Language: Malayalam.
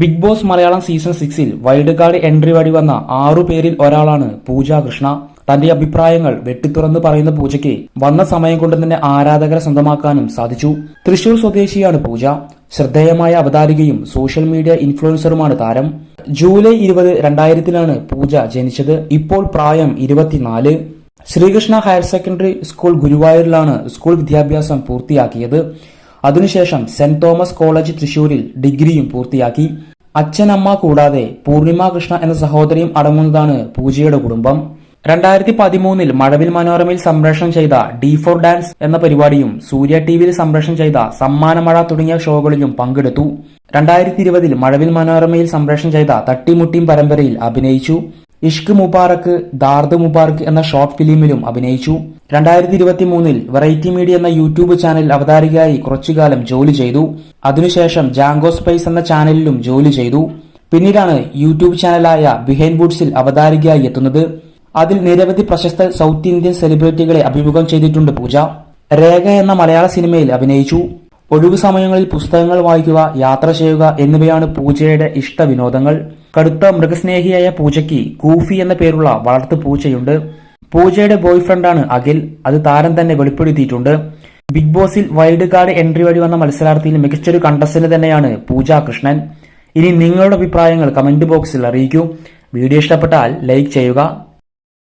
ബിഗ് ബോസ് മലയാളം സീസൺ സിക്സിൽ വൈൽഡ് കാർഡ് എൻട്രി വഴി വന്ന ആറു പേരിൽ ഒരാളാണ് പൂജ കൃഷ്ണ. തന്റെ അഭിപ്രായങ്ങൾ വെട്ടിത്തുറന്ന് പറയുന്ന പൂജയ്ക്ക് വന്ന സമയം കൊണ്ട് തന്നെ ആരാധകരെ സ്വന്തമാക്കാനും സാധിച്ചു. തൃശൂർ സ്വദേശിയാണ് പൂജ. ശ്രദ്ധേയമായ അവതാരികയും സോഷ്യൽ മീഡിയ ഇൻഫ്ലുവൻസറുമാണ് താരം. ജൂലൈ ഇരുപത് രണ്ടായിരത്തിലാണ് പൂജ ജനിച്ചത്. ഇപ്പോൾ പ്രായം ഇരുപത്തിനാല്. ശ്രീകൃഷ്ണ ഹയർ സെക്കൻഡറി സ്കൂൾ ഗുരുവായൂരിലാണ് സ്കൂൾ വിദ്യാഭ്യാസം പൂർത്തിയാക്കിയത്. അതിനുശേഷം സെന്റ് തോമസ് കോളേജ് തൃശൂരിൽ ഡിഗ്രിയും പൂർത്തിയാക്കി. അച്ഛനമ്മ കൂടാതെ പൂർണിമ കൃഷ്ണ എന്ന സഹോദരിയും അടങ്ങുന്നതാണ് പൂജയുടെ കുടുംബം. രണ്ടായിരത്തി പതിമൂന്നിൽ മഴവിൽ മനോരമയിൽ സംപ്രേഷണം ചെയ്ത ഡി ഫോർ ഡാൻസ് എന്ന പരിപാടിയും സൂര്യ ടി വിയിൽ സംപ്രേഷണം ചെയ്ത സമ്മാനമഴ തുടങ്ങിയ ഷോകളിലും പങ്കെടുത്തു. രണ്ടായിരത്തി ഇരുപതിൽ മഴവിൽ മനോരമയിൽ സംപ്രേഷണം ചെയ്ത തട്ടിമുട്ടിയും പരമ്പരയിൽ അഭിനയിച്ചു. ഇഷ്ക് മുബാറക്ക് ദാർദ് മുബാറക്ക് എന്ന ഷോർട്ട് ഫിലിമിലും അഭിനയിച്ചു. രണ്ടായിരത്തി ഇരുപത്തി മൂന്നിൽ വെറൈറ്റി മീഡിയ എന്ന യൂട്യൂബ് ചാനൽ അവതാരികയായി കുറച്ചുകാലം ജോലി ചെയ്തു. അതിനുശേഷം ജാങ്കോ സ്പൈസ് എന്ന ചാനലിലും ജോലി ചെയ്തു. പിന്നീടാണ് യൂട്യൂബ് ചാനലായ ബിഹൈൻ ബുഡ്സിൽ അവതാരികയായി എത്തുന്നത്. അതിൽ നിരവധി പ്രശസ്ത സൗത്ത് ഇന്ത്യൻ സെലിബ്രിറ്റികളെ അഭിമുഖം ചെയ്തിട്ടുണ്ട് പൂജ. രേഖ എന്ന മലയാള സിനിമയിൽ അഭിനയിച്ചു. ഒഴിവു സമയങ്ങളിൽ പുസ്തകങ്ങൾ വായിക്കുക യാത്ര ചെയ്യുക എന്നിവയാണ് പൂജയുടെ ഇഷ്ട വിനോദങ്ങൾ കടുത്ത മൃഗസ്നേഹിയായ പൂജയ്ക്ക് കൂഫി എന്ന പേരുള്ള വളർത്തു പൂച്ചയുണ്ട് പൂജയുടെ ബോയ് ഫ്രണ്ടാണ് അഖിൽ. അത് താരം തന്നെ വെളിപ്പെടുത്തിയിട്ടുണ്ട്. ബിഗ് ബോസിൽ വൈൽഡ് കാർഡ് എൻട്രി വഴി വന്ന മത്സരാർത്ഥിയിൽ മികച്ചൊരു കണ്ടസ്റ്റന്റ് തന്നെയാണ് പൂജ കൃഷ്ണൻ. ഇനി നിങ്ങളുടെ അഭിപ്രായങ്ങൾ കമന്റ് ബോക്സിൽ അറിയിക്കൂ. വീഡിയോ ഇഷ്ടപ്പെട്ടാൽ ലൈക്ക് ചെയ്യുക.